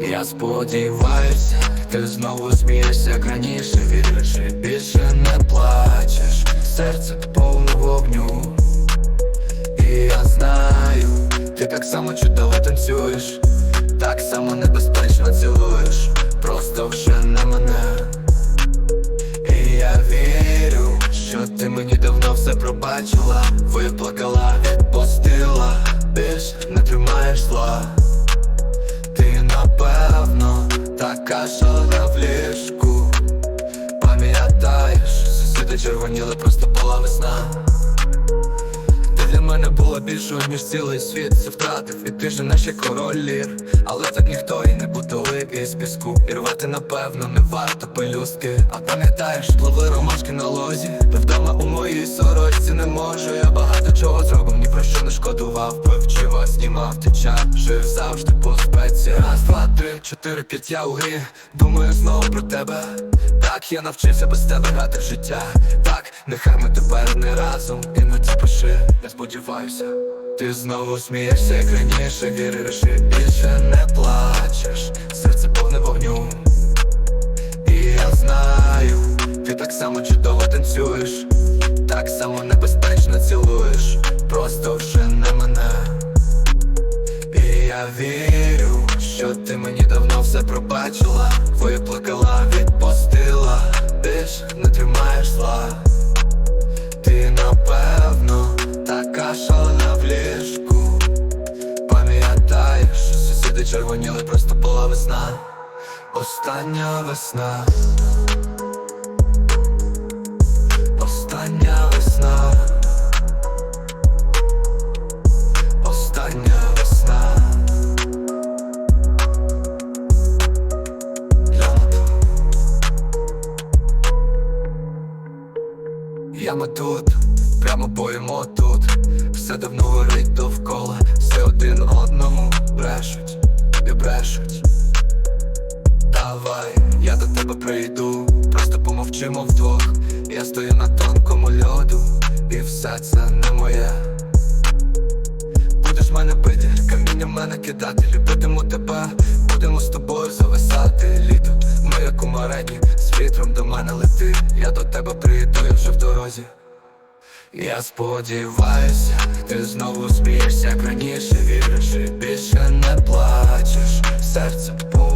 Я сподіваюся, ти знову смієшся як раніше Віриш і більше не плачеш. Серце повне вогню. І я знаю, ти так само чудово танцюєш Так само небезпечно цілуєш. Просто вже не мене. І я вірю, що ти мені давно все пробачила Виплакала, відпустила. Більш не тримаєш зла напевно така шалена в ліжку. Пам'ятаєш, сусіди червоніли, просто була весна для мене була більшою, ніж цілий світ. Все втратив, і ти ж наче король лір Але так ніхто і не бутовик із піску. І рвати, напевно, не варто пелюстки. А пам'ятаєш, пливли ромашки на лозі. Та вдома у моїй сорочці не можу. Я багато чого зробив, ні про що не шкодував. Пив чого, знімав теча, жив завжди по спеці. Раз, два, три, чотири, п'ять, я у грі. Думаю знову про тебе Так, я навчився без тебе грати життя. Так, нехай ми тепер не разом Іноді пиши, я сподіваюся. Ти знову смієшся, як раніше Віриш і більше не плачеш. Серце повне вогню. І я знаю, ти так само чудово танцюєш. Так само небезпечно цілуєш. Просто вже не мене. І я вірю, що ти мені давно все пробачила. Виплакала, відпустила Більш не тримаєш зла. Ти напевно така шалена в ліжку Пам'ятаєш, сусіди червоніли, просто була весна. Остання весна Я ми тут, прямо поїмо тут. Все давно горить довкола, все один одному брешуть і брешуть. Давай, я до тебе прийду, просто помовчимо вдвох. Я стою на тонкому льоду, і все це не моє. Будеш мене бити, каміння мене кидати, любитиму тебе, будемо з тобою зависати марені, з вітром до мене лети, я до тебе прийду, я вже в дорозі. Я сподіваюся, ти знову смієшся, як раніше. Віриш і більше не плачеш, серце повне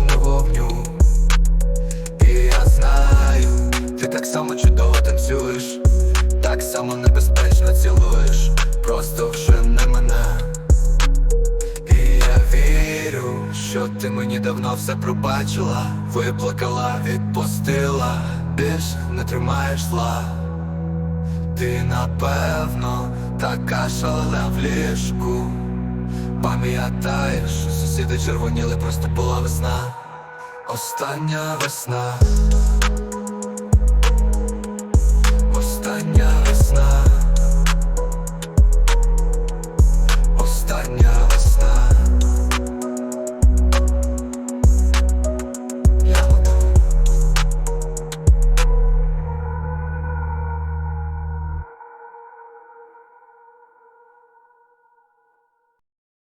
що ти мені давно все пробачила, виплакала, відпустила, більш не тримаєш зла. Ти напевно така шалена в ліжку. Пам'ятаєш, сусіди червоніли, просто була весна. Остання весна